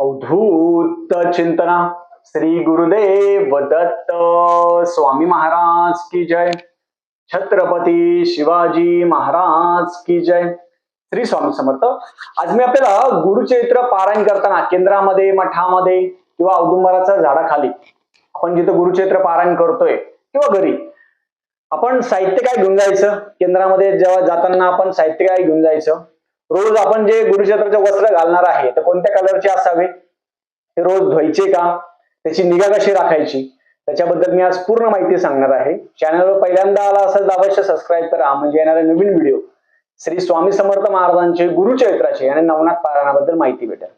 अवधूत चिंतना। श्री गुरुदेव दत्त स्वामी महाराज की जय। छत्रपती शिवाजी महाराज की जय। श्री स्वामी समर्थ। आज मी आपल्याला गुरुचरित्र पारायण करताना केंद्रामध्ये मठामध्ये किंवा औदुंबराच्या झाडाखाली आपण जिथं गुरुचरित्र पारायण करतोय किंवा घरी आपण साहित्य काय घेऊन जायचं? केंद्रामध्ये जेव्हा जाताना आपण साहित्य काय घेऊन जायचं? रोज आपण जे गुरुचरित्राचे वस्त्र घालणार आहे तर कोणत्या कलरचे असावे? ते रोज धुवायचे का? त्याची निगा कशी राखायची? त्याच्याबद्दल मी आज पूर्ण माहिती सांगणार आहे. चॅनलवर पहिल्यांदा आला असेल तर अवश्य सबस्क्राईब करा. म्हणजे येणारे नवीन व्हिडिओ श्री स्वामी समर्थ महाराजांचे गुरुचरित्राचे आणि नवनाथ पारायणाबद्दल माहिती भेटेल.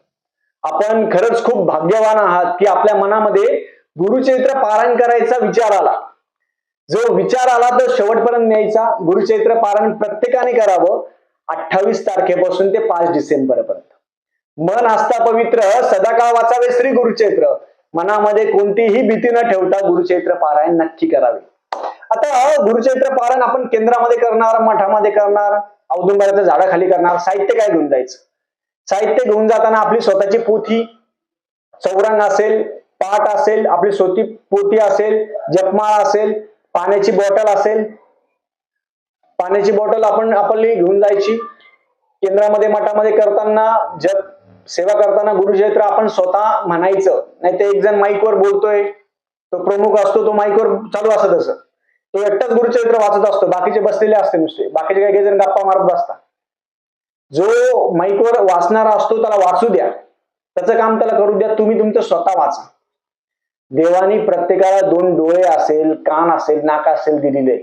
आपण खरंच खूप भाग्यवान आहात की आपल्या मनामध्ये गुरुचरित्र पारायण करायचा विचार आला. जो विचार आला तो शेवटपर्यंत न्यायचा. गुरुचरित्र पारायण प्रत्येकाने करावं. अठ्ठावीस तारखेपासून ते पाच डिसेंबर पर्यंत मन असता पवित्र सदाकाळ वाचावे श्री गुरुचैत्र मनामध्ये कोणतीही भीती न ठेवता गुरुचैत्र पारायण नक्की करावे. आता गुरुचैत्र पारायण आपण केंद्रामध्ये करणार मठामध्ये करणार औदुंबराच्या झाडाखाली करणार साहित्य काय घेऊन जायचं? साहित्य घेऊन जाताना आपली स्वतःची पोथी चौरंग असेल पाठ असेल आपली स्वती पोथी असेल जपमाळ असेल पाण्याची बॉटल असेल पाण्याची बॉटल आपण आपली घेऊन जायची. केंद्रामध्ये मठामध्ये करताना जप सेवा करताना गुरुचरित्र आपण स्वतः म्हणायचं. नाही ते एक जण माईकवर बोलतोय तो प्रमुख असतो तो माईकवर चालू असत असं तो एकटाच गुरुचरित्र वाचत असतो बाकीचे बसलेले असते नुसते. बाकीचे काही जण गप्पा मारत बसतात. जो माईकवर वाचणारा असतो त्याला वाचू द्या. त्याचं काम त्याला करू द्या तुम्ही तुमचं स्वतः वाचा. देवानी प्रत्येकाला दोन डोळे असेल कान असेल नाक असेल दिलेले.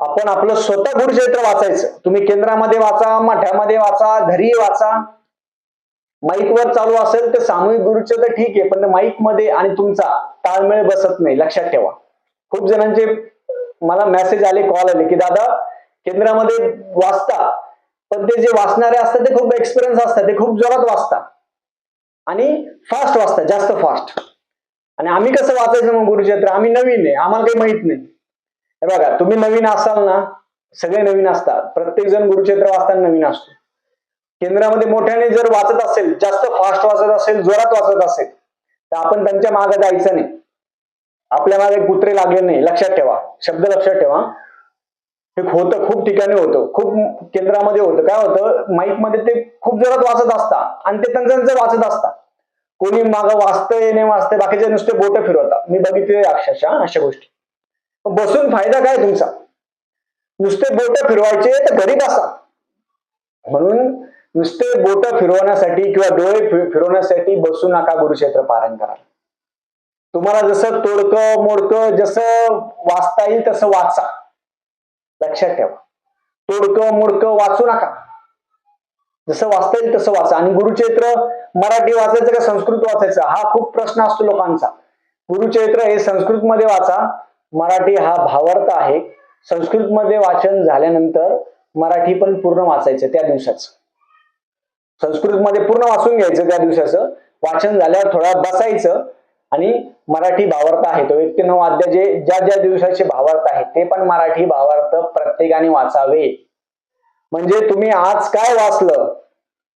आपण आपलं स्वतः गुरुचरित्र वाचायचं. तुम्ही केंद्रामध्ये वाचा मठामध्ये वाचा घरी वाचा. माईक वर चालू असेल तर सामूहिक गुरुचरित्र ठीक आहे पण माईकमध्ये आणि तुमचा ताळमेळ बसत नाही. लक्षात ठेवा. खूप जणांचे मला मेसेज आले कॉल आले की दादा केंद्रामध्ये वाचता पण ते जे वाचणारे असतात ते खूप एक्सपिरियन्स असतात ते खूप जोरात वाचतात. आणि फास्ट वाचतात जास्त फास्ट आणि आम्ही कसं वाचायचं मग गुरुचरित्र? आम्ही नवीन आहे आम्हाला काही माहीत नाही. हे बघा तुम्ही नवीन असाल ना सगळे नवीन असतात. प्रत्येक जण गुरुक्षेत्र वाचताना नवीन असतो. केंद्रामध्ये मोठ्याने जर वाचत असेल जास्त फास्ट वाचत असेल जोरात वाचत असेल तर आपण त्यांच्या मागे जायचं नाही. आपल्या मागे कुत्रे लागले नाही. लक्षात ठेवा. शब्द लक्षात ठेवा. हे होतं खूप ठिकाणी होतं. खूप केंद्रामध्ये होतं. काय होतं? माईकमध्ये ते खूप जोरात वाचत असतात. आणि ते त्यांचं वाचत असतात. कोणी मागं वाचतंय नाही वाचतंय बाकीचे नुसते बोट फिरवतात. मी बघितले अक्षरशः अशा गोष्टी. बसून फायदा काय तुमचा? नुसते बोट फिरवायचे तर घरी बसा म्हणून नुसते बोट फिरवण्यासाठी किंवा डोळे फिरवण्यासाठी बसू नका गुरुक्षेत्र पारायण करा तुम्हाला जसं तोडकं मोडकं जसं वाचता येईल तसं वाचा. लक्षात ठेवा. तोडकं मोडकं वाचू नका. जसं वाचता येईल तसं वाचा. आणि गुरुचैत्र मराठी वाचायचं का संस्कृत वाचायचं? हा खूप प्रश्न असतो लोकांचा. गुरुचैत्र हे संस्कृत मध्ये वाचा. मराठी हा भावार्थ आहे. संस्कृत मध्ये वाचन झाल्यानंतर मराठी पण पूर्ण वाचायचं त्या दिवसाचं. संस्कृतमध्ये पूर्ण वाचून घ्यायचं त्या दिवसाचं. वाचन झाल्यावर थोडा बसायचं आणि मराठी भावार्थ आहे. तो एक ते नऊ अध्याय जे ज्या ज्या दिवसाचे भावार्थ आहेत ते पण मराठी भावार्थ प्रत्येकाने वाचावे. म्हणजे तुम्ही आज काय वाचलं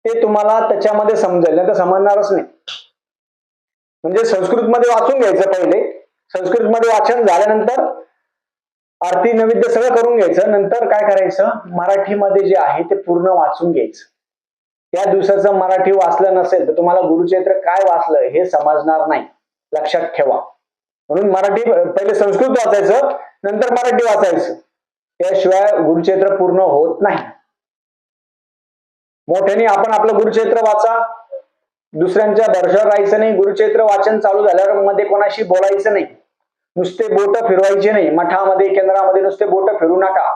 ते तुम्हाला त्याच्यामध्ये समजेल नाही तर समजणारच नाही. म्हणजे संस्कृतमध्ये वाचून घ्यायचं पहिले. संस्कृत मध्ये वाचन झाल्यानंतर आरती नैवेद्य सगळं करून घ्यायचं. नंतर काय करायचं? मराठीमध्ये जे आहे ते पूर्ण वाचून घ्यायचं. त्या दिवसाचं मराठी वाचलं नसेल तर तुम्हाला गुरुचरित्र काय वाचलं हे समजणार नाही. लक्षात ठेवा. म्हणून मराठी पहिले संस्कृत वाचायचं नंतर मराठी वाचायचं. त्याशिवाय गुरुचरित्र पूर्ण होत नाही. मोठ्याने आपण आपलं गुरुचरित्र वाचा. दुसऱ्यांच्या भरशावर राहायचं नाही. गुरुचरित्र वाचन चालू झाल्यावर मध्ये कोणाशी बोलायचं नाही. नुसते बोट फिरवायचे नाही. मठामध्ये केंद्रामध्ये नुसते बोट फिरू नका.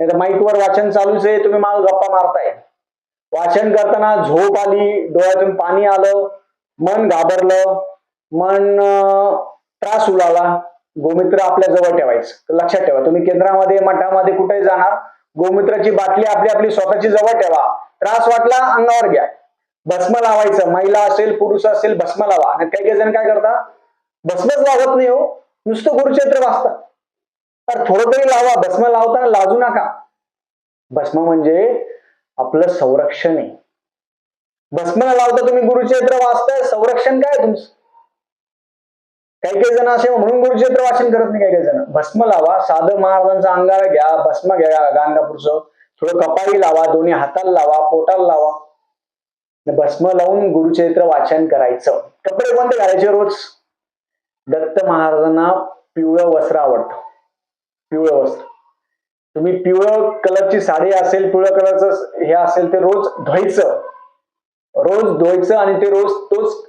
नाही तर माईकवर वाचन चालूच आहे तुम्ही माग गप्पा मारताय. वाचन करताना झोप आली डोळ्यातून पाणी आलं मन घाबरलं मन त्रास उलाला. गोमित्र आपल्या जवळ ठेवायचं. लक्षात ठेवा तुम्ही केंद्रामध्ये मठामध्ये कुठे जाणार? गोमित्राची बाटली आपली आपली स्वतःची जवळ ठेवा. त्रास वाटला अंगावर घ्या. भस्म लावायचं. महिला असेल पुरुष असेल भस्म लावा. आणि काही काही जण काय करता? भस्मच लावत नाही हो. नुसतं गुरुचैत्र वाचता. तर थोडं तरी लावा भस्म लावताना लाजू नका. भस्म म्हणजे आपलं संरक्षण आहे. भस्म न लावता तुम्ही गुरुचरित्र वाचताय संरक्षण काय तुमचं? काही काही जण असे म्हणून गुरुचरित्र वाचन करत नाही काही काही जण. भस्म लावा साधं महाराजांचा अंगारा घ्या भस्म घ्या गाणगापूरचं थोडं कपाळी लावा दोन्ही हाताला लावा पोटाला लावा. भस्म लावून गुरुचरित्र वाचन करायचं. कपडे कोणते घालायचे रोज? दत्त महाराजांना पिवळं वस्त्र आवडतं. पिवळं वस्त्र. तुम्ही पिवळं कलरची साडी असेल पिवळ्या कलरचं हे असेल ते रोज धुवायचं. रोज धुवायचं आणि ते रोज तोच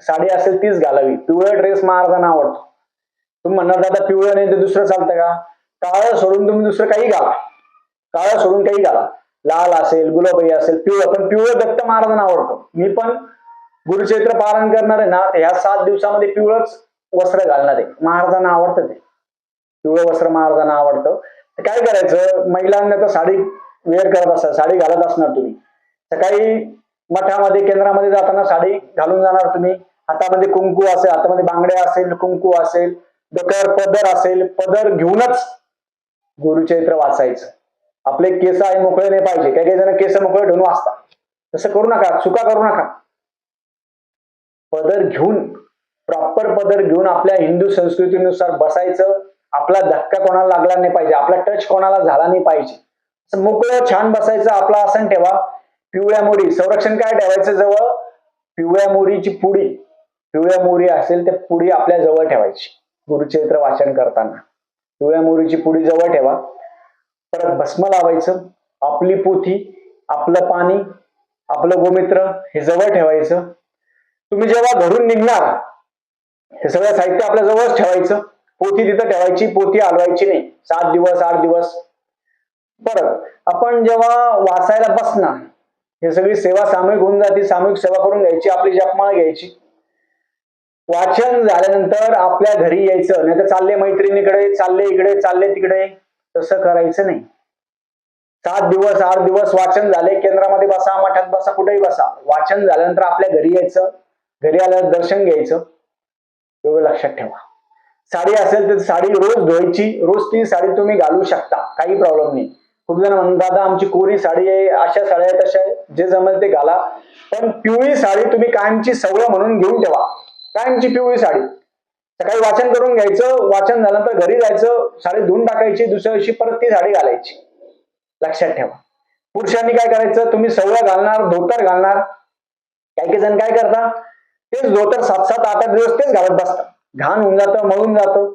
साडी असेल तीच घालावी. पिवळा ड्रेस महाराजांना आवडतो. तुम्ही म्हणणार दादा पिवळं नाही तर दुसरं चालतं का? काळं सोडून तुम्ही दुसरं काही घाला. काळं सोडून काही घाला. लाल असेल गुलाबी असेल पिवळं. पण पिवळं दत्त महाराजांना आवडतो. मी पण गुरुचरित्र पारायण करणार आहे ना ह्या सात दिवसामध्ये पिवळंच वस्त्र घालणार आहे. महाराजांना आवडतं ते. पिवळं वस्त्र महाराजांना आवडतं. तर काय करायचं? महिलांना तर साडी वेअर करत असतात. साडी घालत असणार तुम्ही. सकाळी मठामध्ये केंद्रामध्ये जाताना साडी घालून जाणार तुम्ही. हातामध्ये कुंकू असेल हातामध्ये बांगड्या असेल कुंकू असेल डोक्यावर पदर असेल पदर घेऊनच गुरुचरित्र वाचायचं. आपले केस आहे मोकळे नाही पाहिजे. काही काही जण केस मोकळे ठेवून वाचतात. तसं करू नका चुका करू नका. पदर घेऊन प्रॉपर पदर घेऊन आपल्या हिंदू संस्कृतीनुसार बसायचं. आपला धक्का कोणाला लागला नाही पाहिजे. आपला टच कोणाला झाला नाही पाहिजे. मोकळं छान बसायचं आपला आसन ठेवा. पिवळ्या मोरी. संरक्षण काय ठेवायचं जवळ? पिवळ्या मोरीची पुडी. पिवळ्या मोरी असेल तर पुडी आपल्या जवळ ठेवायची. गुरुचरित्र वाचन करताना. पिवळ्या मोरीची पुडी जवळ ठेवा. परत भस्म लावायचं. आपली पोथी आपलं पाणी आपलं गोमित्र हे जवळ ठेवायचं. तुम्ही जेव्हा घरून निघणार हे सगळं साहित्य आपल्या जवळच ठेवायचं. पोथी तिथं ठेवायची पोथी हलवायची नाही. सात दिवस आठ दिवस. परत आपण जेव्हा वाचायला बसणार हे सगळी सेवा सामूहिक होऊन जाते. सामूहिक सेवा करून घ्यायची आपली जपमाळ घ्यायची. वाचन झाल्यानंतर आपल्या घरी यायचं. नाही तर चालले मैत्रिणीकडे चालले इकडे चालले तिकडे. तसं करायचं नाही. सात दिवस आठ दिवस वाचन झाले केंद्रामध्ये बसा मठात बसा कुठेही बसा. वाचन झाल्यानंतर आपल्या घरी यायचं. घरी आल्यावर दर्शन घ्यायचं. एवढं लक्षात ठेवा. साडी असेल तर साडी रोज धुवायची रोज ती साडी तुम्ही घालू शकता काही प्रॉब्लेम नाही. खूप जण म्हणतात दादा आमची कोरी साडी आहे अशा साड्या आहेत अशा आहे जे जमेल ते घाला. पण पिवळी साडी तुम्ही कायमची सवय म्हणून घेऊन ठेवा. कायमची पिवळी साडी. सकाळी वाचन करून घ्यायचं वाचन झाल्यानंतर घरी जायचं साडी धुवून टाकायची दुसऱ्या दिवशी परत ती साडी घालायची. लक्षात ठेवा. पुरुषांनी काय करायचं? तुम्ही सवय घालणार धोतर घालणार. काही काही जण काय करता तेच धोतर सात सात आठ आठ दिवस तेच घालत बसतात. घाण होऊन जातं मळून जातं.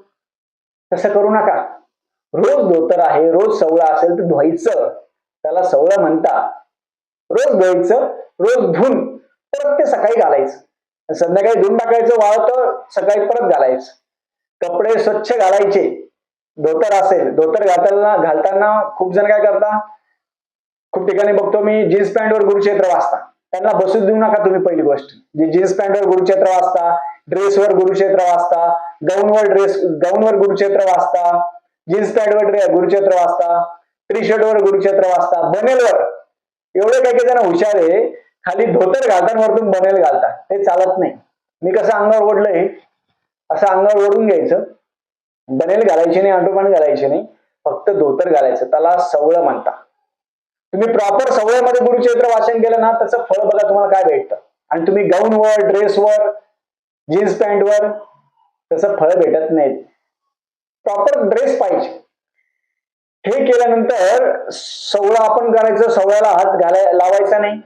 तसं करू नका. रोज धोतर आहे रोज सवळा असेल तर धुवायचं. त्याला सवळं म्हणता रोज धुवायचं रोज धुवून परत ते सकाळी घालायचं. संध्याकाळी धुवून टाकायचं वाळतं सकाळी परत घालायचं. कपडे स्वच्छ घालायचे. धोतर असेल धोतर घालताना घालताना खूप जण काय करता खूप ठिकाणी बघतो मी जीन्स पॅन्टवर गुरुक्षेत्र वाचता त्यांना बसू देऊ नका तुम्ही पहिली गोष्ट. जे जीन्स पॅन्टवर गुरुक्षेत्र वाचता ड्रेसवर गुरुक्षेत्र वाचता गाऊनवर ड्रेस गाऊनवर गुरुक्षेत्र वाचता जीन्स पॅन्टवर ड्रे गुरुचरित्र वाचता टी शर्टवर गुरुक्षेत्र वाचता बनेलवर. एवढे काही काही जण हुशार आहे खाली धोतर घालतात वरतून बनेल घालतात. ते चालत नाही. मी कसं अंगावर ओढलंय? असं अंगावर ओढून घ्यायचं. बनेल घालायची नाही अंडोपान घालायची नाही. फक्त धोतर घालायचं. त्याला सवळ म्हणता तुम्ही प्रॉपर सवळ्यामध्ये गुरुचरित्र वाचन केलं ना त्याचं फळ बघा तुम्हाला काय भेटतं. आणि तुम्ही गाऊनवर ड्रेसवर जीन्स पॅन्टवर तसं फळ भेटत नाही प्रॉपर ड्रेस पाहिजे. हे केल्यानंतर सवळा आपण करायचं सवळ्याला हात घालाय लावायचा नाही.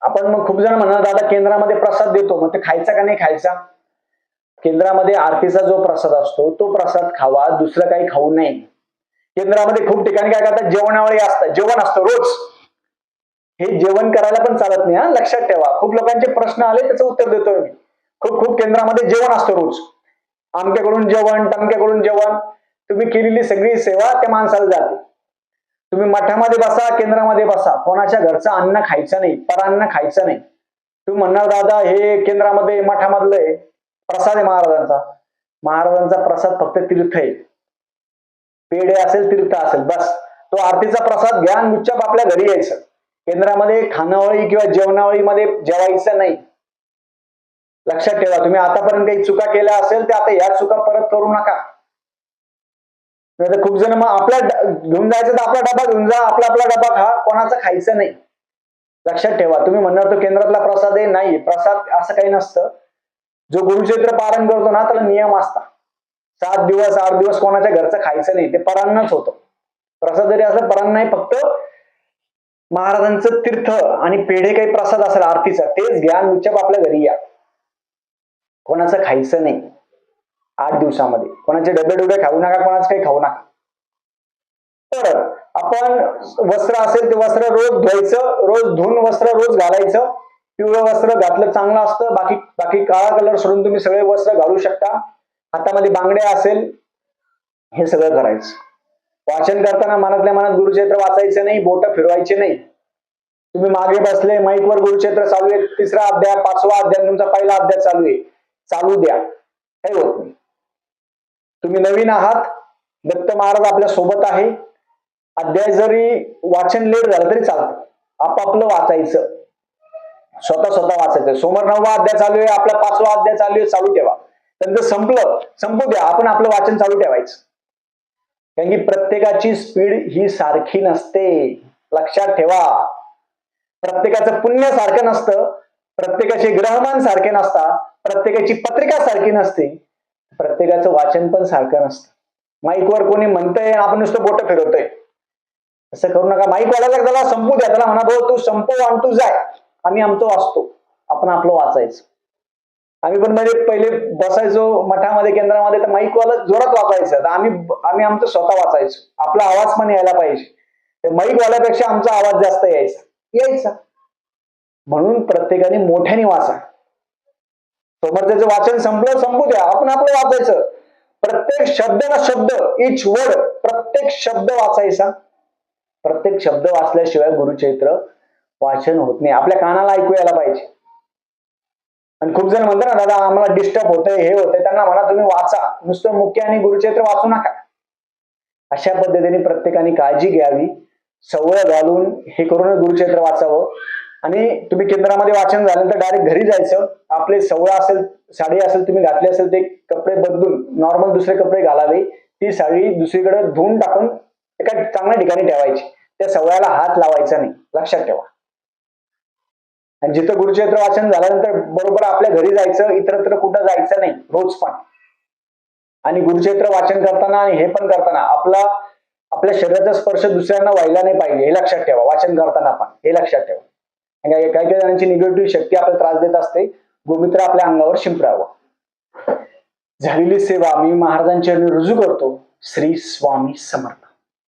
आपण मग खूप जण म्हणणार दादा केंद्रामध्ये प्रसाद देतो. मग ते खायचा का नाही खायचा? केंद्रामध्ये आरतीचा जो प्रसाद असतो तो प्रसाद खावा दुसरं काही खाऊ नये. केंद्रामध्ये खूप ठिकाणी काय करतात? जेवणावळी असतात जेवण असतं रोज. हे जेवण करायला पण चालत नाही हा. लक्षात ठेवा. खूप लोकांचे प्रश्न आले त्याचं उत्तर देतोय मी. खूप खूप केंद्रामध्ये जेवण असतं रोज. आमक्याकडून जेवण टमक्याकडून जेवण. तुम्ही केलेली सगळी सेवा त्या माणसाला जाते. तुम्ही मठामध्ये बसा केंद्रामध्ये बसा. कोणाच्या घरचं अन्न खायचं नाही परान्न खायचं नाही. तुम्ही म्हणणार दादा हे केंद्रामध्ये मठामधलं आहे. प्रसाद आहे महाराजांचा. महाराजांचा प्रसाद फक्त तीर्थ आहे. पेढे असेल तीर्थ असेल बस. तो आरतीचा प्रसाद घ्या आणि आपल्या घरी यायचं. केंद्रामध्ये खानावळी किंवा जेवणावळीमध्ये जेवायचं नाही. लक्षात ठेवा तुम्ही आतापर्यंत काही चुका केल्या असेल तर आता या चुका परत करू नका. नाहीतर खूप जण मग आपला घेऊन जायचं तर आपला डबा घेऊन जा आपला आपला डबा खा कोणाचा खायचं नाही. लक्षात ठेवा तुम्ही म्हणणार तो केंद्रातला प्रसाद आहे नाही. प्रसाद असं काही नसतं. जो गुरुक्षेत्र पारण करतो ना त्याला नियम असतात. सात दिवस आठ दिवस कोणाच्या घरचं खायचं नाही. ते परांनाच होतं. प्रसाद जरी असलं परांना नाही फक्त महाराजांचं तीर्थ आणि पेढे काही प्रसाद असेल आरतीचा तेच घ्या आणि उच्चप आपल्या घरी या. कोणाचं खायचं नाही. आठ दिवसामध्ये. कोणाचे डबे डबे खाऊ नका कोणाचं काही खाऊ नका. परत आपण वस्त्र असेल ते वस्त्र रोज धुवायचं रोज धुवून वस्त्र रोज घालायचं. पिवळं वस्त्र घातलं चांगलं असतं. बाकी बाकी काळा कलर सोडून तुम्ही सगळे वस्त्र घालू शकता. हातामध्ये बांगड्या असेल हे सगळं करायचं. वाचन करताना मनातल्या मनात गुरुक्षेत्र वाचायचं नाही बोट फिरवायचे नाही. तुम्ही मागे बसले माईकवर गुरुक्षेत्र चालू आहे तिसरा अध्याय पाचवा अध्याय तुमचा पहिला अध्याय चालू आहे. चालू द्या. काही होत नाही. तुम्ही नवीन आहात दत्त महाराज आपल्यासोबत आहे. अध्याय जरी वाचन लेट झालं तरी चालतं. आपापलं वाचायचं. स्वतः स्वतः वाचायचं. समोर नववा अध्याय चालू आहे आपला पाचवा अध्याय चालू आहे चालू ठेवा. त्यांचं संपलं संपू द्या आपण आपलं वाचन चालू ठेवायचं. कारण की प्रत्येकाची स्पीड ही सारखी नसते. लक्षात ठेवा. प्रत्येकाचं पुण्य सारखं नसतं. प्रत्येकाचे ग्रहमान सारखे नसतात. प्रत्येकाची पत्रिका सारखी नसते. प्रत्येकाचं वाचन पण सारखं नसतं. माईकवर कोणी म्हणतंय आपण नुसतं बोट फिरवतोय. असं करू नका. माईक वाढायला त्याला संपू द्या. त्याला म्हणा भाऊ तू संपव आणि तू जाय. आम्ही आमचं वाचतो. आपण आपलं वाचायचं. आम्ही पण म्हणजे पहिले बसायचो मठामध्ये केंद्रामध्ये तर माईकवाला जोरात वाचायचं तर आम्ही आम्ही आमचं स्वतः वाचायचो. आपला आवाज पण यायला पाहिजे. तर माईक वाल्यापेक्षा आमचा आवाज जास्त यायचा. यायचा. म्हणून प्रत्येकाने मोठ्याने वाचा. समर्थाचं वाचन संपलं संपू द्या. आपण आपलं वाचायचं. प्रत्येक शब्द ना शब्द इच वर्ड प्रत्येक शब्द वाचायचा. प्रत्येक शब्द वाचल्याशिवाय गुरुचरित्र वाचन होत नाही. आपल्या कानाला ऐकू यायला पाहिजे. आणि खूप जण म्हणतात ना दादा आम्हाला डिस्टर्ब होतंय हे होतंय त्यांना म्हणा तुम्ही वाचा. नुसतं मुख्य आणि गुरुचरित्र वाचू नका. अशा पद्धतीने प्रत्येकाने काळजी घ्यावी सवय घालून हे करूनच गुरुचेत्र वाचावं. आणि तुम्ही केंद्रामध्ये वाचन झालं तर डायरेक्ट घरी जायचं. आपले सवळा असेल साडी असेल तुम्ही घातली असेल ते कपडे बदलून नॉर्मल दुसरे कपडे घालावे. ती साडी दुसरीकडे धुवून टाकून एका चांगल्या ठिकाणी ठेवायची. त्या सवयाला हात लावायचा नाही. लक्षात ठेवा. आणि जिथं गुरुचरित्र वाचन झाल्यानंतर बरोबर आपल्या घरी जायचं इतरत्र कुठं जायचं नाही रोज पण. आणि गुरुचरित्र वाचन करताना आणि हे पण करताना आपला आपल्या शरीराचा स्पर्श दुसऱ्यांना व्हायला नाही पाहिजे हे लक्षात ठेवा. वाचन करताना पण हे लक्षात ठेवा. काही काही जणांची निगेटिव्ह शक्ती आपल्याला त्रास देत असते गोमित्र आपल्या अंगावर शिंपरावं झालेली सेवा मी महाराजांच्या रुजू करतो. श्री स्वामी समर्थ.